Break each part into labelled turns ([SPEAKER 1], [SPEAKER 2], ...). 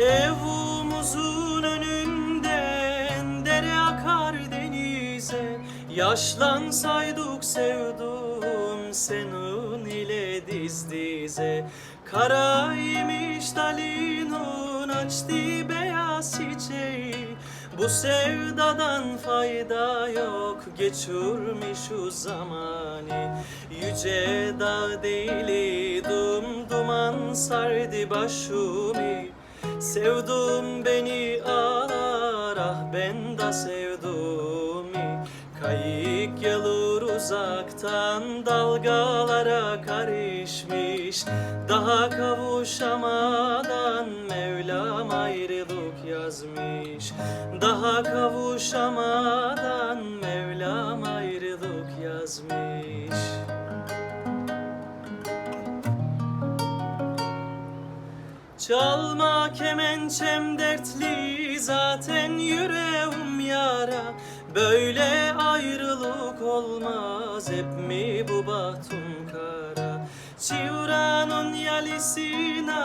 [SPEAKER 1] Evumuzun önünden dere akar denize. Yaşlansaydık sevdum senin ile diz dize. Karaymış dalinun açtı beyaz çiçeği. Bu sevdadan fayda yok geçirmiş o zamanı Yüce dağ değil dum duman sardı başımı Sevdum beni ağlar ah ben de sevdum. Kayık gelir uzaktan dalgalara karışmış. Daha kavuşamadan Mevlam ayrılık yazmış. Daha kavuşamadan Mevlam ayrılık yazmış Çalma kemençem dertli zaten yüreğim yara. Böyle ayrılık olmaz hep mi bu bahtım kara? Çivranın yalisine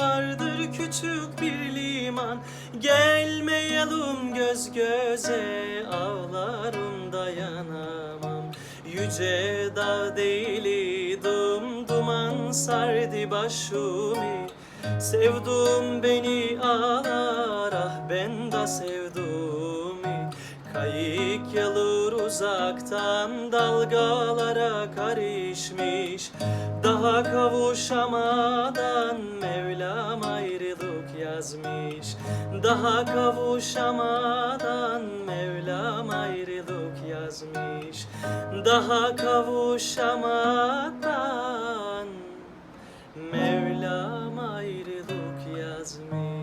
[SPEAKER 1] vardır küçük bir liman. Gelmeyelim göz göze ağlarım dayanamam. Yüce dağ değil dum duman sardı başımı Sevdum beni ağlar ah ben de sevdum. Kayık gelir uzaktan dalgalara karışmış. Daha kavuşamadan Mevlam ayrılık yazmış. Daha kavuşamadan Mevlam ayrılık yazmış. Daha kavuşamadan me.